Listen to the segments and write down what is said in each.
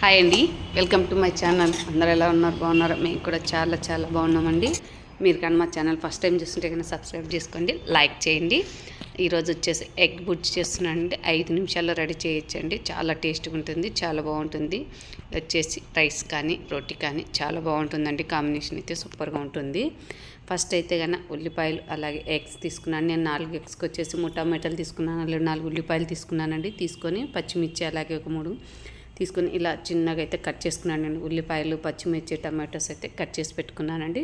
Hi అండి. Welcome to my channel. అందరూ ఎలా ఉన్నారు? బాగున్నారు? మేము కూడా చాలా చాలా బాగున్నామండి. మీరు కానీ మా ఛానల్ ఫస్ట్ టైం చూస్తుంటే కానీ సబ్స్క్రైబ్ చేసుకోండి లైక్ చేయండి. ఈరోజు వచ్చేసి ఎగ్ బుడ్జ్ చేస్తున్నానండి. ఐదు నిమిషాల్లో రెడీ చేయొచ్చండి. చాలా టేస్ట్గా ఉంటుంది చాలా బాగుంటుంది. వచ్చేసి రైస్ కానీ రోటీ కానీ చాలా బాగుంటుందండి. కాంబినేషన్ అయితే సూపర్గా ఉంటుంది. ఫస్ట్ అయితే కన్నా ఉల్లిపాయలు అలాగే ఎగ్స్ తీసుకున్నాను. నేను నాలుగు ఎగ్స్కి వచ్చేసి మూడు టమాటాలు తీసుకున్నాను. అలాగే నాలుగు ఉల్లిపాయలు తీసుకున్నానండి. తీసుకొని పచ్చిమిర్చి అలాగే ఒక మూడు తీసుకొని ఇలా చిన్నగా అయితే కట్ చేసుకున్నానండి. ఉల్లిపాయలు పచ్చిమిర్చి టమాటోస్ అయితే కట్ చేసి పెట్టుకున్నానండి.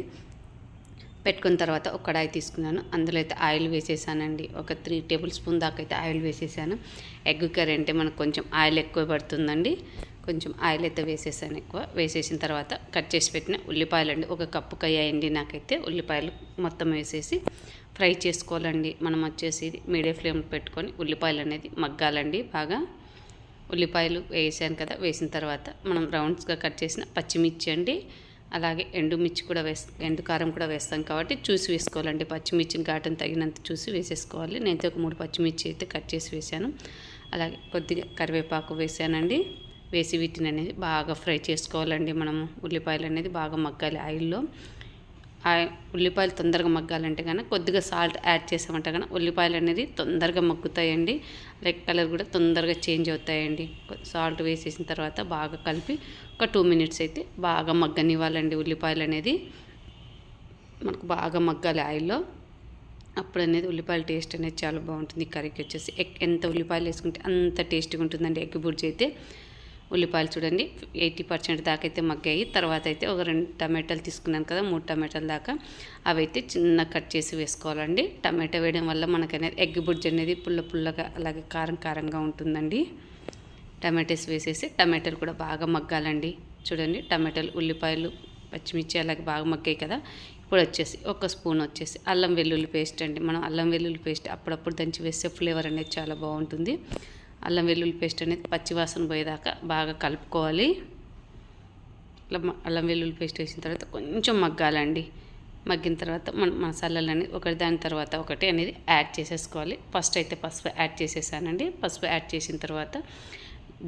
పెట్టుకున్న తర్వాత ఒక కడాయి తీసుకున్నాను. అందులో అయితే ఆయిల్ వేసేసానండి. ఒక త్రీ టేబుల్ స్పూన్ దాకా అయితే ఆయిల్ వేసేసాను. ఎగ్ కర్రీ అంటే మనకు కొంచెం ఆయిల్ ఎక్కువ పడుతుందండి. కొంచెం ఆయిల్ అయితే వేసేసాను ఎక్కువ. వేసేసిన తర్వాత కట్ చేసి పెట్టిన ఉల్లిపాయలు అండి ఒక కప్పు కయ్యాయండి నాకైతే. ఉల్లిపాయలు మొత్తం వేసేసి ఫ్రై చేసుకోవాలండి. మనం వచ్చేసి మీడియం ఫ్లేమ్ పెట్టుకొని ఉల్లిపాయలు అనేది మగ్గాలండి బాగా. ఉల్లిపాయలు వేసాను కదా వేసిన తర్వాత మనం రౌండ్స్గా కట్ చేసిన పచ్చిమిర్చి అండి. అలాగే ఎండుమిర్చి కూడా వేస్ ఎండు కారం కూడా వేస్తాం కాబట్టి చూసి వేసుకోవాలండి. పచ్చిమిర్చిని ఘాటం తగినంత చూసి వేసేసుకోవాలి. నేనైతే ఒక మూడు పచ్చిమిర్చి అయితే కట్ చేసి వేసాను. అలాగే కొద్దిగా కరివేపాకు వేసానండి. వేసి వీటిని అనేది బాగా ఫ్రై చేసుకోవాలండి మనము. ఉల్లిపాయలు అనేది బాగా మగ్గాలి ఆయిల్లో. ఆ ఉల్లిపాయలు తొందరగా మగ్గాలంటే కనుక కొద్దిగా సాల్ట్ యాడ్ చేసామంటే కనుక ఉల్లిపాయలు అనేది తొందరగా మగ్గుతాయండి. రెడ్ కలర్ కూడా తొందరగా చేంజ్ అవుతాయండి. సాల్ట్ వేసేసిన తర్వాత బాగా కలిపి ఒక టూ మినిట్స్ అయితే బాగా మగ్గనివ్వాలండి ఉల్లిపాయలు అనేది. మనకు బాగా మగ్గాలి ఆయిల్లో. అప్పుడు అనేది ఉల్లిపాయల టేస్ట్ అనేది చాలా బాగుంటుంది. కర్రీకి వచ్చేసి ఎంత ఉల్లిపాయలు వేసుకుంటే అంత టేస్ట్గా ఉంటుందండి. ఎగ్ బుర్జీ అయితే ఉల్లిపాయలు చూడండి. ఎయిటీ పర్సెంట్ దాకా అయితే మగ్గాయి. తర్వాత అయితే ఒక రెండు టమాటాలు తీసుకున్నాను కదా మూడు టమాటాల దాకా. అవి అయితే చిన్న కట్ చేసి వేసుకోవాలండి. టమాటా వేయడం వల్ల మనకు ఎగ్ బుడ్జ్ అనేది పుల్ల పుల్లగా అలాగే కారం కారంగా ఉంటుందండి. టమాటాస్ వేసేసి టమాటాలు కూడా బాగా మగ్గాలండి. చూడండి టమాటాలు ఉల్లిపాయలు పచ్చిమిర్చి అలాగే బాగా మగ్గాయి కదా. ఇప్పుడు వచ్చేసి ఒక స్పూన్ వచ్చేసి అల్లం వెల్లుల్లి పేస్ట్ అండి. మనం అల్లం వెల్లుల్లి పేస్ట్ అప్పుడప్పుడు దంచి వేస్తే ఫ్లేవర్ అనేది చాలా బాగుంటుంది. అల్లం వెల్లుల్లి పేస్ట్ అనేది పచ్చివాసన పోయేదాకా బాగా కలుపుకోవాలి. ఇట్లా అల్లం వెల్లుల్లి పేస్ట్ వేసిన తర్వాత కొంచెం మగ్గాలండి. మగ్గిన తర్వాత మన మసాలాలు అనేది ఒకటి దాని తర్వాత ఒకటి అనేది యాడ్ చేసేసుకోవాలి. ఫస్ట్ అయితే పసుపు యాడ్ చేసేసానండి. పసుపు యాడ్ చేసిన తర్వాత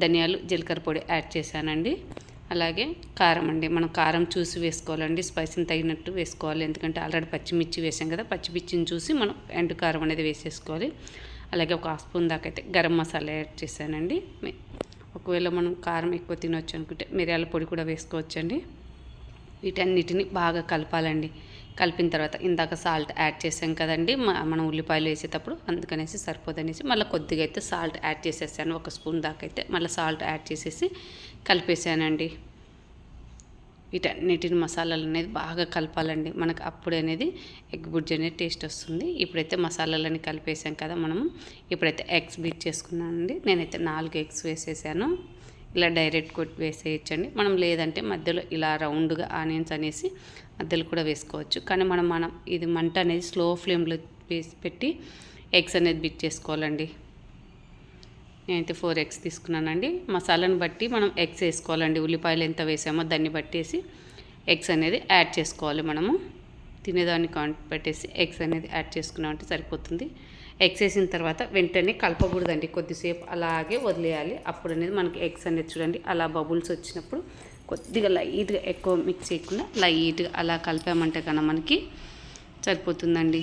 ధనియాలు జీలకర్ర పొడి యాడ్ చేశానండి. అలాగే కారం అండి. మనం కారం చూసి వేసుకోవాలండి. స్పైసీని తగినట్టు వేసుకోవాలి. ఎందుకంటే ఆల్రెడీ పచ్చిమిర్చి వేసాం కదా పచ్చిమిర్చిని చూసి మనం ఎండు కారం అనేది వేసేసుకోవాలి. అలాగే ఒక హాఫ్ స్పూన్ దాకా అయితే గరం మసాలా యాడ్ చేశానండి. ఒకవేళ మనం కారం ఎక్కువ తినొచ్చు అనుకుంటే మిరియాల పొడి కూడా వేసుకోవచ్చండి. వీటన్నిటిని బాగా కలపాలండి. కలిపిన తర్వాత ఇందాక సాల్ట్ యాడ్ చేసాం కదండి. మనం ఉల్లిపాయలు వేసేటప్పుడు అందుకనేసి సరిపోదనేసి మళ్ళీ కొద్దిగా అయితే సాల్ట్ యాడ్ చేసేసాను. ఒక స్పూన్ దాకా అయితే మళ్ళీ సాల్ట్ యాడ్ చేసేసి కలిపేసానండి. వీటన్నిటిని మసాలాలు అనేది బాగా కలపాలండి. మనకు అప్పుడు అనేది ఎగ్ బుడ్జ్ అనేది టేస్ట్ వస్తుంది. ఇప్పుడైతే మసాలాలని కలిపేసాం కదా మనము. ఇప్పుడైతే ఎగ్స్ బీట్ చేసుకున్నానండి నేనైతే నాలుగు ఎగ్స్ వేసేసాను. ఇలా డైరెక్ట్ కొట్టి వేసేయచ్చండి. మనం లేదంటే మధ్యలో ఇలా రౌండ్గా ఆనియన్స్ అనేసి మధ్యలో కూడా వేసుకోవచ్చు. కానీ మనం మనం ఇది మంట అనేది స్లో ఫ్లేమ్లో వేసి పెట్టి ఎగ్స్ అనేది బిట్ చేసుకోవాలండి. నేనైతే ఫోర్ ఎగ్స్ తీసుకున్నానండి. మసాలాను బట్టి మనం ఎగ్స్ వేసుకోవాలండి. ఉల్లిపాయలు ఎంత వేసామో దాన్ని బట్టేసి ఎగ్స్ అనేది యాడ్ చేసుకోవాలి మనము. తినేదాన్ని కాంట్ పెట్టేసి ఎగ్స్ అనేది యాడ్ చేసుకున్నామంటే సరిపోతుంది. ఎగ్స్ వేసిన తర్వాత వెంటనే కలపకూడదండి. కొద్దిసేపు అలాగే వదిలేయాలి. అప్పుడు అనేది మనకి ఎగ్స్ అనేది చూడండి అలా బబుల్స్ వచ్చినప్పుడు కొద్దిగా లైట్గా ఎక్కువ మిక్స్ చేయకుండా లైట్గా అలా కలిపామంటే కన్నా మనకి సరిపోతుందండి.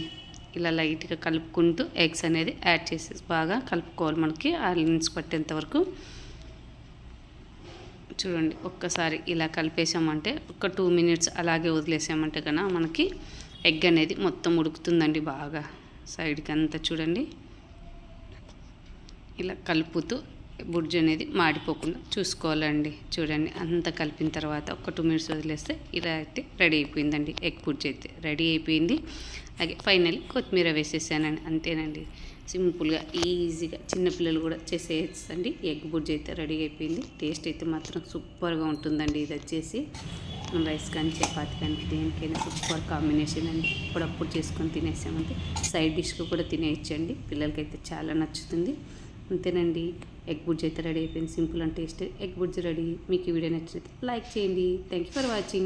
ఇలా లైట్గా కలుపుకుంటూ ఎగ్స్ అనేది యాడ్ చేసి బాగా కలుపుకోవాలి మనకి ఆలిన్స్ పట్టేంత వరకు. చూడండి ఒక్కసారి ఇలా కలిపేసామంటే ఒక టూ మినిట్స్ అలాగే వదిలేసామంటే కన్నా మనకి ఎగ్ అనేది మొత్తం ఉడుకుతుందండి బాగా. సైడ్కి అంతా చూడండి. ఇలా కలుపుతూ బుడ్జ్ అనేది మాడిపోకుండా చూసుకోవాలండి. చూడండి అంతా కలిపిన తర్వాత ఒక టూ మినిట్స్ వదిలేస్తే ఇలా అయితే రెడీ అయిపోయిందండి ఎగ్ బుడ్జ్ అయితే. రెడీ అయిపోయింది. అలాగే ఫైనల్ కొత్తిమీర వేసేసానండి అంతేనండి. సింపుల్గా ఈజీగా చిన్నపిల్లలు కూడా చేసేయచ్చండి. ఎగ్ బుడ్జ్ అయితే రెడీ అయిపోయింది. టేస్ట్ అయితే మాత్రం సూపర్గా ఉంటుందండి ఇది వచ్చేసి. రైస్ కానీ చపాతి కానీ దేనికైనా సూపర్ కాంబినేషన్ అండి. అప్పుడప్పుడు చేసుకొని తినేసామంటే సైడ్ డిష్గా కూడా తినేయచ్చండి. పిల్లలకైతే చాలా నచ్చుతుంది. అంతేనండి. ఎగ్ బుడ్జ్ అయితే రెడీ అయిపోయింది. సింపుల్ అండ్ టేస్ట్ ఎగ్ బుడ్జ్ రెడీ. మీకు ఈ వీడియో నచ్చితే లైక్ చేయండి. Thank you for watching.